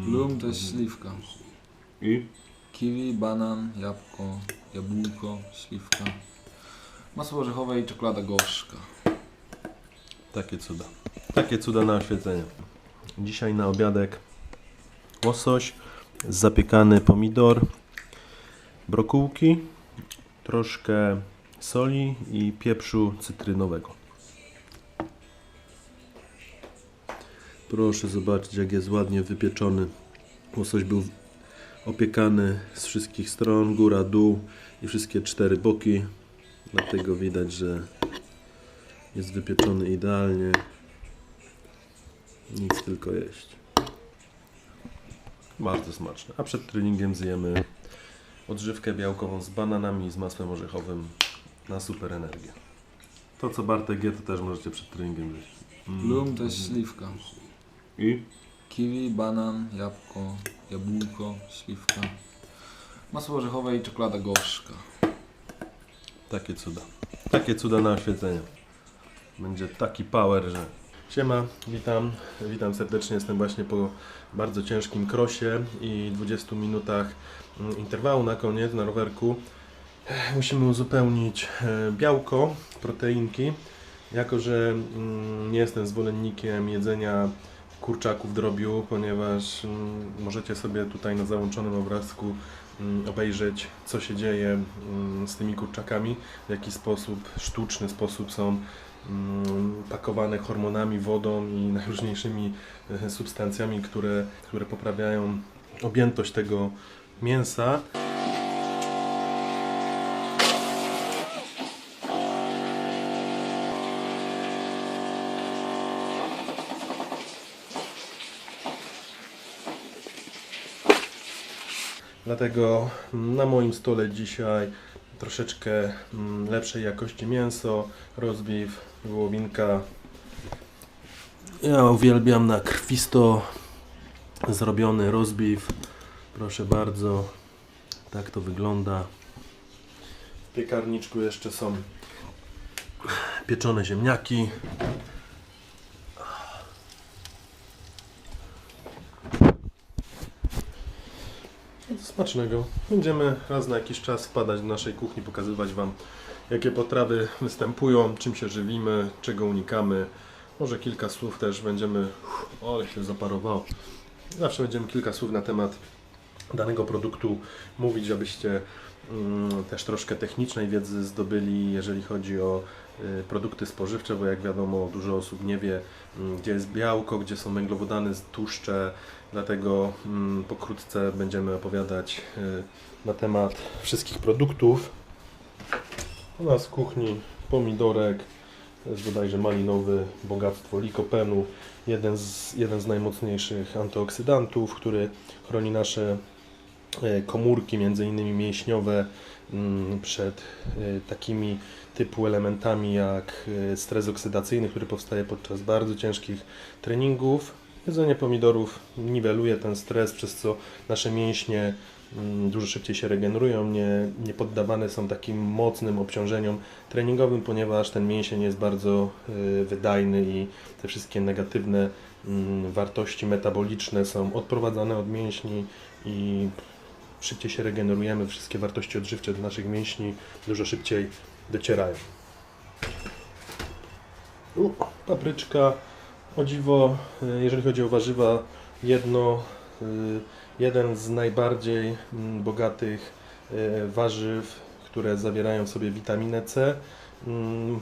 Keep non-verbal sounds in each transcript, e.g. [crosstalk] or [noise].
Plum to jest śliwka. I? Kiwi, banan, jabłko, jabłko, śliwka. Masło orzechowe i czekolada gorzka. Takie cuda. Takie cuda na oświecenie. Dzisiaj na obiadek łosoś, zapiekany pomidor, brokułki, troszkę soli i pieprzu cytrynowego. Proszę zobaczyć, jak jest ładnie wypieczony. Łosoś był opiekany z wszystkich stron, góra, dół i wszystkie cztery boki. Dlatego widać, że jest wypieczony idealnie. Nic tylko jeść. Bardzo smaczne. A przed treningiem zjemy odżywkę białkową z bananami i z masłem orzechowym na super energię. To co Bartek je, to też możecie przed treningiem jeść. Mm. To jest śliwka. I? Kiwi, banan, jabłko, jabłko, śliwka. Masło orzechowe i czekolada gorzka. Takie cuda. Takie cuda na oświecenie. Będzie taki power, że... Siema, witam. Witam serdecznie. Jestem właśnie po bardzo ciężkim krosie i 20 minutach mm, interwału na koniec na rowerku. Musimy uzupełnić e, białko, proteinki. Jako, że mm, nie jestem zwolennikiem jedzenia kurczaków drobiu, ponieważ mm, możecie sobie tutaj na załączonym obrazku mm, obejrzeć, co się dzieje mm, z tymi kurczakami, w jaki sposób, sztuczny sposób są pakowane hormonami, wodą i [laughs] najróżniejszymi e, substancjami, które, które poprawiają objętość tego mięsa. Dlatego na moim stole dzisiaj troszeczkę mm, lepszej jakości mięso, rozbiw, wołowinka. Ja uwielbiam na krwisto zrobiony rozbiw. Proszę bardzo, tak to wygląda. W piekarniczku jeszcze są pieczone ziemniaki. Smacznego. Będziemy raz na jakiś czas wpadać do naszej kuchni, pokazywać Wam, jakie potrawy występują, czym się żywimy, czego unikamy. Może kilka słów też będziemy. Uff, ale się zaparowało. Zawsze będziemy kilka słów na temat danego produktu mówić, abyście mm, też troszkę technicznej wiedzy zdobyli, jeżeli chodzi o y, produkty spożywcze, bo jak wiadomo, dużo osób nie wie, mm, gdzie jest białko, gdzie są węglowodany, tłuszcze, Dlatego mm, pokrótce będziemy opowiadać y, na temat wszystkich produktów. U nas w kuchni pomidorek, jest bodajże malinowy, bogactwo likopenu, jeden z, jeden z najmocniejszych antyoksydantów, który chroni nasze komórki, między innymi mięśniowe, mm, przed y, takimi typu elementami jak y, stres oksydacyjny, który powstaje podczas bardzo ciężkich treningów. Jedzenie pomidorów niweluje ten stres, przez co nasze mięśnie mm, dużo szybciej się regenerują, nie, nie poddawane są takim mocnym obciążeniom treningowym, ponieważ ten mięsień jest bardzo wydajny i te wszystkie negatywne mm, wartości metaboliczne są odprowadzane od mięśni i szybciej się regenerujemy, wszystkie wartości odżywcze do naszych mięśni dużo szybciej docierają. U, papryczka, o dziwo, y, jeżeli chodzi o warzywa, jedno, y, jeden z najbardziej mm, bogatych y, warzyw, które zawierają w sobie witaminę C,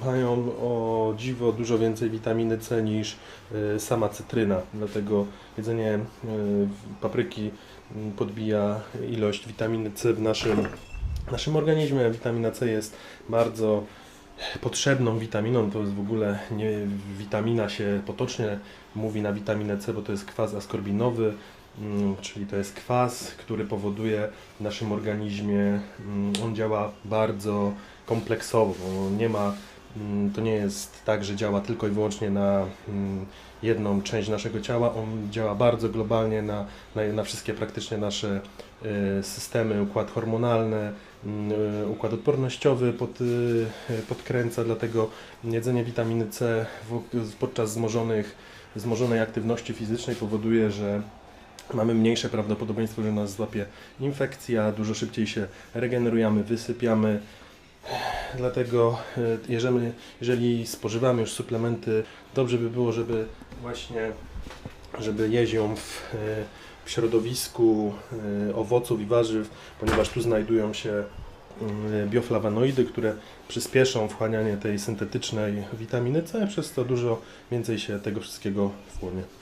mają o dziwo dużo więcej witaminy C niż y, sama cytryna. Dlatego jedzenie y, papryki mm, podbija ilość witaminy C w naszym, naszym organizmie. Witamina C jest bardzo potrzebną witaminą, to jest w ogóle nie witamina się potocznie mówi na witaminę C, bo to jest kwas askorbinowy, mm, czyli to jest kwas, który powoduje w naszym organizmie, mm, on działa bardzo kompleksowo, nie ma, mm, to nie jest tak, że działa tylko i wyłącznie na mm, jedną część naszego ciała, on działa bardzo globalnie na, na, na wszystkie praktycznie nasze y, systemy, układ hormonalny, mm, y, układ odpornościowy pod, y, podkręca, dlatego jedzenie witaminy C podczas wzmożonych, wzmożonej aktywności fizycznej powoduje, że mamy mniejsze prawdopodobieństwo, że nas złapie infekcja, dużo szybciej się regenerujemy, wysypiamy. Dlatego e, jeżeli, jeżeli spożywamy już suplementy, dobrze by było, żeby właśnie żeby jeść ją w, e, w środowisku e, owoców i warzyw, ponieważ tu znajdują się mm, bioflawanoidy, które przyspieszą wchłanianie tej syntetycznej witaminy C, przez to dużo więcej się tego wszystkiego wchłonie.